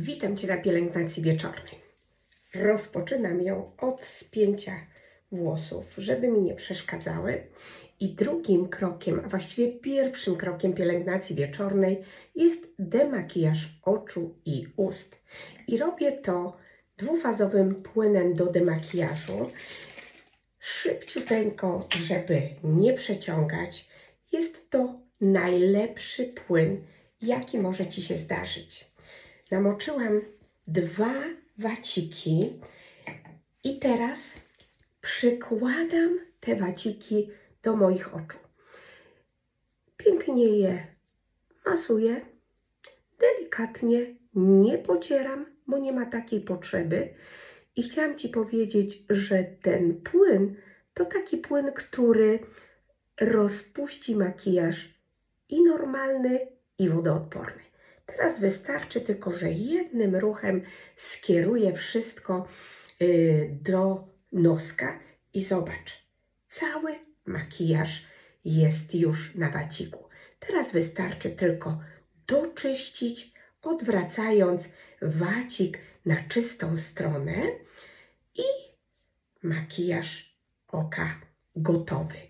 Witam Cię na pielęgnacji wieczornej. Rozpoczynam ją od spięcia włosów, żeby mi nie przeszkadzały. I drugim krokiem, a właściwie pierwszym krokiem pielęgnacji wieczornej jest demakijaż oczu i ust. I robię to dwufazowym płynem do demakijażu. Szybciuteńko, żeby nie przeciągać. Jest to najlepszy płyn, jaki może Ci się zdarzyć. Namoczyłam dwa waciki i teraz przykładam te waciki do moich oczu. Pięknie je masuję, delikatnie, nie pocieram, bo nie ma takiej potrzeby. I chciałam Ci powiedzieć, że ten płyn to taki płyn, który rozpuści makijaż i normalny, i wodoodporny. Teraz wystarczy tylko, że jednym ruchem skieruję wszystko y, do noska i zobacz, cały makijaż jest już na waciku. Teraz wystarczy tylko doczyścić, odwracając wacik na czystą stronę i makijaż oka gotowy.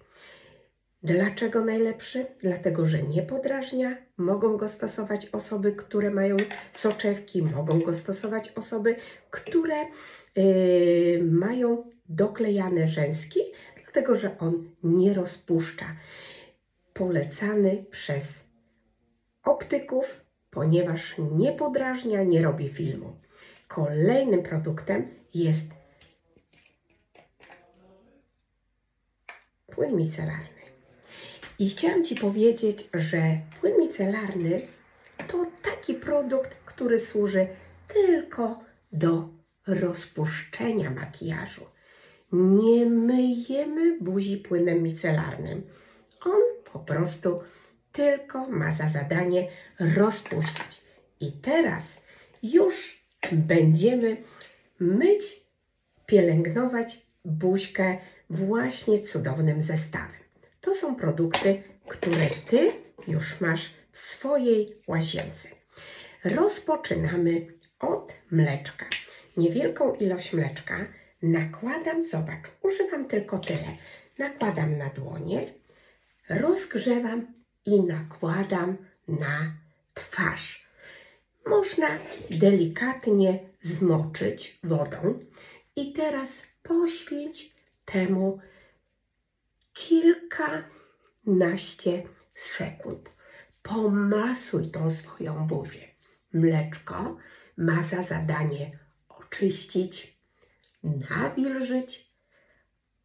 Dlaczego najlepszy? Dlatego, że nie podrażnia. Mogą go stosować osoby, które mają soczewki, mogą go stosować osoby, które yy, mają doklejane rzęski, dlatego że on nie rozpuszcza. Polecany przez optyków, ponieważ nie podrażnia, nie robi filmu. Kolejnym produktem jest płyn micelarny. I chciałam Ci powiedzieć, że płyn micelarny to taki produkt, który służy tylko do rozpuszczenia makijażu. Nie myjemy buzi płynem micelarnym. On po prostu tylko ma za zadanie rozpuścić. I teraz już będziemy myć, pielęgnować buźkę właśnie cudownym zestawem. To są produkty, które Ty już masz w swojej łazience. Rozpoczynamy od mleczka. Niewielką ilość mleczka nakładam, zobacz, używam tylko tyle. Nakładam na dłonie, rozgrzewam i nakładam na twarz. Można delikatnie zmoczyć wodą i teraz poświęć temu kilkanaście sekund. Pomasuj tą swoją buzię. Mleczko ma za zadanie oczyścić, nawilżyć,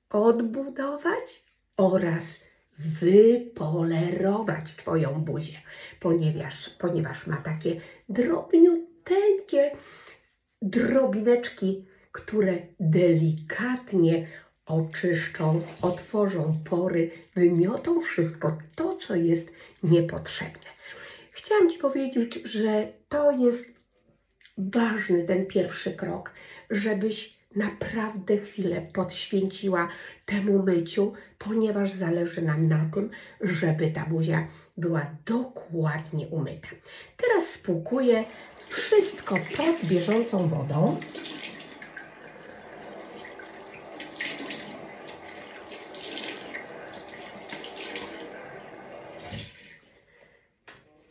odbudować oraz wypolerować Twoją buzię, ponieważ, ponieważ ma takie drobniuteńkie drobineczki, które delikatnie oczyszczą, otworzą pory, wymiotą wszystko to, co jest niepotrzebne. Chciałam Ci powiedzieć, że to jest ważny ten pierwszy krok, żebyś naprawdę chwilę podświęciła temu myciu, ponieważ zależy nam na tym, żeby ta buzia była dokładnie umyta. Teraz spłukuję wszystko pod bieżącą wodą.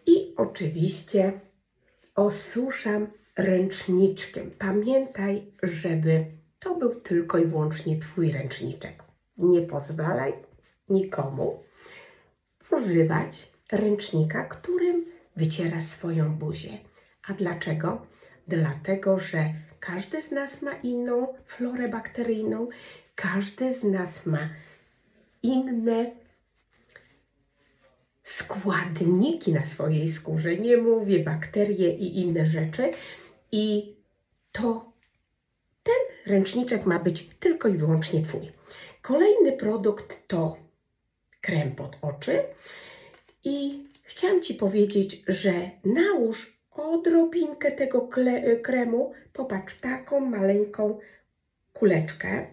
I oczywiście osuszam ręczniczkiem. Pamiętaj, żeby to był tylko i wyłącznie Twój ręczniczek. Nie pozwalaj nikomu używać ręcznika, którym wyciera swoją buzię. A dlaczego? Dlatego, że każdy z nas ma inną florę bakteryjną, każdy z nas ma inne składniki na swojej skórze. Nie mówię bakterie i inne rzeczy. I to ten ręczniczek ma być tylko i wyłącznie Twój. Kolejny produkt to krem pod oczy. I chciałam Ci powiedzieć, że nałóż odrobinkę tego kle- kremu. Popatrz, taką maleńką kuleczkę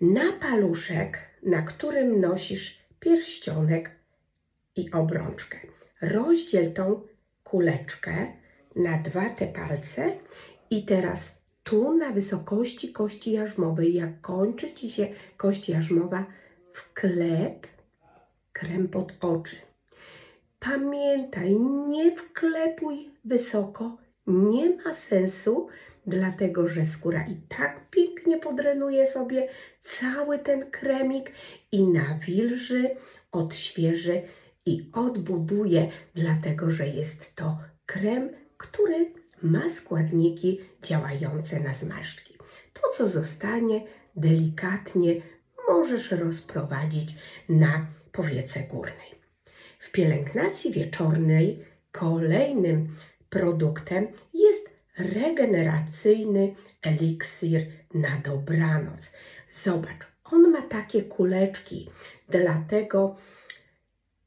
na paluszek, na którym nosisz pierścionek i obrączkę. Rozdziel tą kuleczkę na dwa te palce i teraz tu na wysokości kości jarzmowej, jak kończy Ci się kość jarzmowa, wklep krem pod oczy. Pamiętaj, nie wklepuj wysoko, nie ma sensu, dlatego że skóra i tak pięknie podrenuje sobie cały ten kremik i nawilży, odświeży i odbuduje, dlatego że jest to krem, który ma składniki działające na zmarszczki. To, co zostanie, delikatnie możesz rozprowadzić na powiece górnej. W pielęgnacji wieczornej kolejnym produktem jest regeneracyjny eliksir na dobranoc. Zobacz, on ma takie kuleczki, dlatego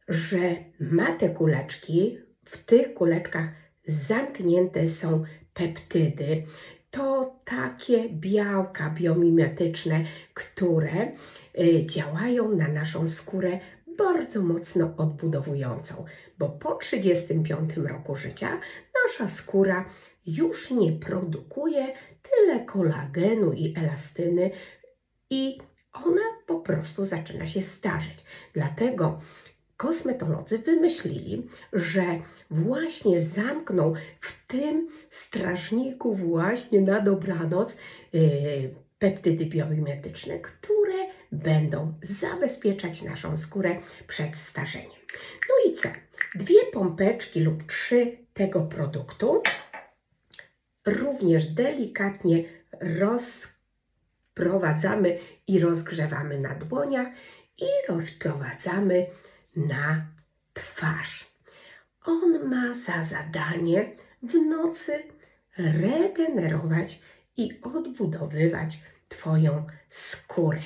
że ma te kuleczki, w tych kuleczkach zamknięte są peptydy. To takie białka biomimetyczne, które y, działają na naszą skórę bardzo mocno odbudowującą, bo po 35 roku życia nasza skóra już nie produkuje tyle kolagenu i elastyny i ona po prostu zaczyna się starzeć. Dlatego kosmetolodzy wymyślili, że właśnie zamkną w tym strażniku właśnie na dobranoc yy, peptydy biomimetyczne, które będą zabezpieczać naszą skórę przed starzeniem. No i co? Dwie pompeczki lub trzy tego produktu również delikatnie rozprowadzamy i rozgrzewamy na dłoniach i rozprowadzamy na twarz. On ma za zadanie w nocy regenerować i odbudowywać Twoją skórę.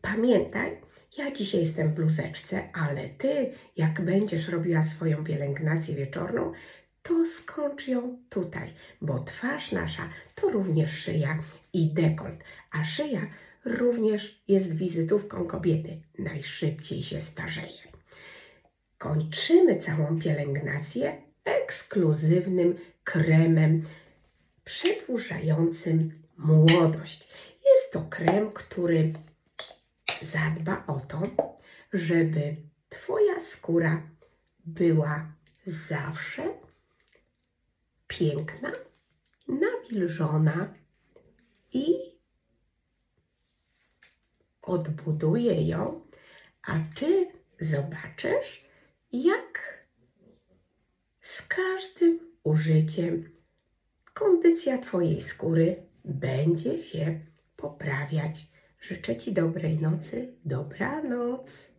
Pamiętaj, ja dzisiaj jestem w bluzeczce, ale Ty, jak będziesz robiła swoją pielęgnację wieczorną, to skończ ją tutaj, bo twarz nasza to również szyja i dekolt, a szyja również jest wizytówką kobiety. Najszybciej się starzeje. Kończymy całą pielęgnację ekskluzywnym kremem przedłużającym młodość. Jest to krem, który zadba o to, żeby Twoja skóra była zawsze piękna, nawilżona i odbuduje ją, a Ty zobaczysz, jak z każdym użyciem kondycja Twojej skóry będzie się poprawiać. Życzę Ci dobrej nocy, dobranoc.